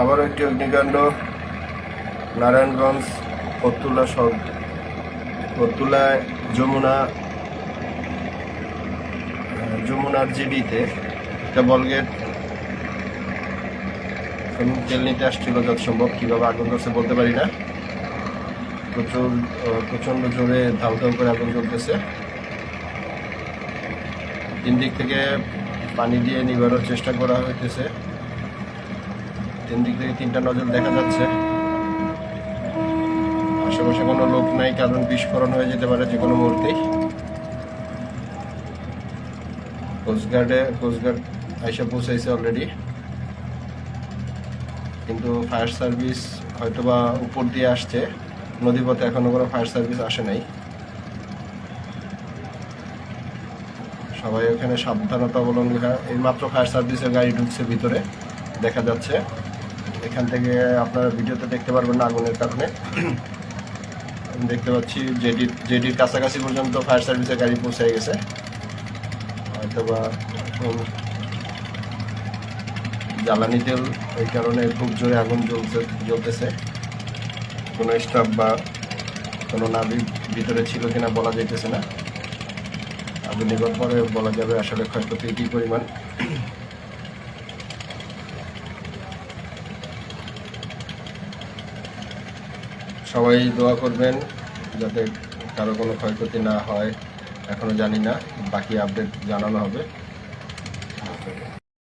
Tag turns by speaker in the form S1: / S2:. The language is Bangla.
S1: আবারও একটি অগ্নিকাণ্ড, নারায়ণগঞ্জ, পত্তুলা সব, পত্তুলায় যমুনা যমুনার জিডিতে একটা বলগেট তেল নিতে আসছিল যত সম্ভব কীভাবে আগুন ধরছে বলতে পারি না। প্রচুর প্রচণ্ড জোরে ধাউ ধাউ করে আগুন জ্বলতেছে। তিন দিক থেকে পানি দিয়ে নিবানোর চেষ্টা করা হইতেছে। তিন দিক থেকে তিনটা নজর দেখা যাচ্ছে। আশেপাশে কোনো লোক নাই, কারণ বিস্ফোরণ হয়ে যেতে পারে যে কোনো মুহূর্তেই কোস্টগার্ডে কোস্টগার্ড আইসা পৌঁছাইছে অলরেডি কিন্তু ফায়ার সার্ভিস হয়তোবা উপর দিয়ে আসছে। নদীপথে এখনও কোনো ফায়ার সার্ভিস আসে নাই। সবাই ওখানে সাবধানতা অবলম্বন এই মাত্র ফায়ার সার্ভিসের গাড়ি ঢুকছে ভিতরে, দেখা যাচ্ছে। এখান থেকে আপনারা ভিডিওতে দেখতে পারবেন না আগুনের কারণে। দেখতে পাচ্ছি জেডির জেডির কাছাকাছি পর্যন্ত ফায়ার সার্ভিসের গাড়ি পৌঁছে গেছে। হয়তোবা এখন জ্বালানি তেল এই কারণে খুব জোরে আগুন জ্বলছে, জ্বলতেছে। কোনো স্টাফ বা কোনো নাবিক ভিতরে ছিল কিনা বলা যাইতেছে না। আগুন নেবার পরে বলা যাবে আসলে ক্ষয়ক্ষতি কী পরিমাণ। সবাই দোয়া করবেন যাতে কারও কোনো ক্ষয়ক্ষতি না হয়, এখনও জানি না, বাকি আপডেট জানানো হবে।